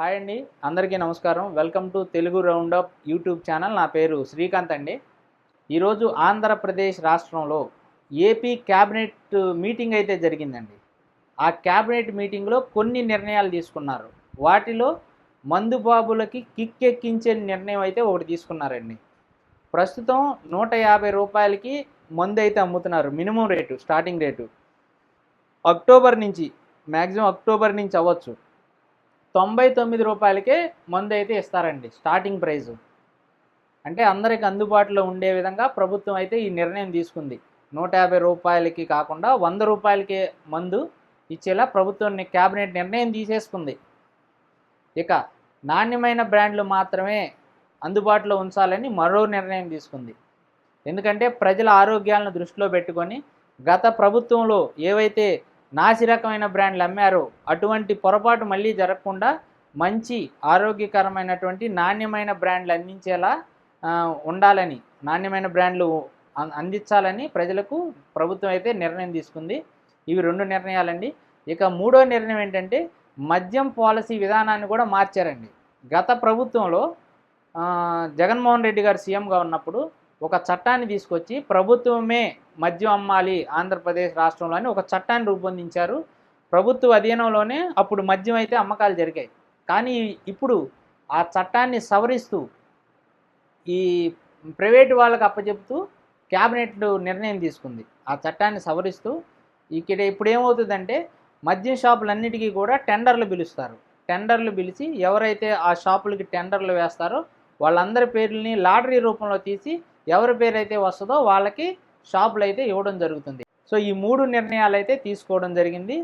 Hi అండి అందరికీ నమస్కారం. Welcome to Telugu roundup YouTube channel. నా పేరు శ్రీకాంత్ అండి. ఈరోజు ఆంధ్రప్రదేశ్ రాష్ట్రంలో ఏపీ క్యాబినెట్ మీటింగ్ అయితే జరిగిందండి. ఆ క్యాబినెట్ మీటింగ్లో కొన్ని నిర్ణయాలు తీసుకున్నారు. వాటిలో మందుబాబులకి కిక్కెక్కించే నిర్ణయం అయితే ఒకటి తీసుకున్నారండి. ప్రస్తుతం నూట యాభై రూపాయలకి మందు అయితే అమ్ముతున్నారు minimum rate starting rate. October నుంచి మ్యాక్సిమం అక్టోబర్ నుంచి అవ్వచ్చు. తొంభై తొమ్మిది రూపాయలకే మందు అయితే ఇస్తారండి స్టార్టింగ్ ప్రైస్ అంటే అందరికి అందుబాటులో ఉండే విధంగా ప్రభుత్వం అయితే ఈ నిర్ణయం తీసుకుంది. నూట యాభై రూపాయలకి కాకుండా వంద రూపాయలకే మందు ఇచ్చేలా ప్రభుత్వం క్యాబినెట్ నిర్ణయం తీసేసుకుంది. ఇక నాణ్యమైన బ్రాండ్లు మాత్రమే అందుబాటులో ఉంచాలని మరో నిర్ణయం తీసుకుంది. ఎందుకంటే ప్రజల ఆరోగ్యాలను దృష్టిలో పెట్టుకొని గత ప్రభుత్వంలో ఏవైతే నాసిరకమైన బ్రాండ్లు అమ్మారో. అటువంటి పొరపాటు మళ్ళీ జరగకుండా మంచి ఆరోగ్యకరమైనటువంటి నాణ్యమైన బ్రాండ్లు అందించేలా ఉండాలని నాణ్యమైన బ్రాండ్లు అందించాలని ప్రజలకు ప్రభుత్వం అయితే నిర్ణయం తీసుకుంది. ఇవి రెండు నిర్ణయాలండి. ఇక మూడో నిర్ణయం ఏంటంటే మద్యం పాలసీ విధానాన్ని కూడా మార్చారండి. గత ప్రభుత్వంలో జగన్మోహన్ రెడ్డి గారు సీఎంగా ఉన్నప్పుడు ఒక చట్టాన్ని తీసుకొచ్చి ప్రభుత్వమే మద్యం అమ్మాలి ఆంధ్రప్రదేశ్ రాష్ట్రంలో అని ఒక చట్టాన్ని రూపొందించారు. ప్రభుత్వ అధీనంలోనే అప్పుడు మద్యం అయితే అమ్మకాలు జరిగాయి. కానీ ఇప్పుడు ఆ చట్టాన్ని సవరిస్తూ ఈ ప్రైవేటు వాళ్ళకి అప్పచెప్తూ క్యాబినెట్ నిర్ణయం తీసుకుంది. ఆ చట్టాన్ని సవరిస్తూ ఇక్కడ ఇప్పుడు ఏమవుతుందంటే మద్యం షాపులన్నిటికీ కూడా టెండర్లు పిలుస్తారు. టెండర్లు పిలిచి ఎవరైతే ఆ షాపులకి టెండర్లు వేస్తారో వాళ్ళందరి పేర్లని లాటరీ రూపంలో తీసి ఎవరి పేరు అయితే వస్తుందో వాళ్ళకి షాపులు అయితే ఇవ్వడం జరుగుతుంది. సో ఈ మూడు నిర్ణయాలు అయితే తీసుకోవడం జరిగింది.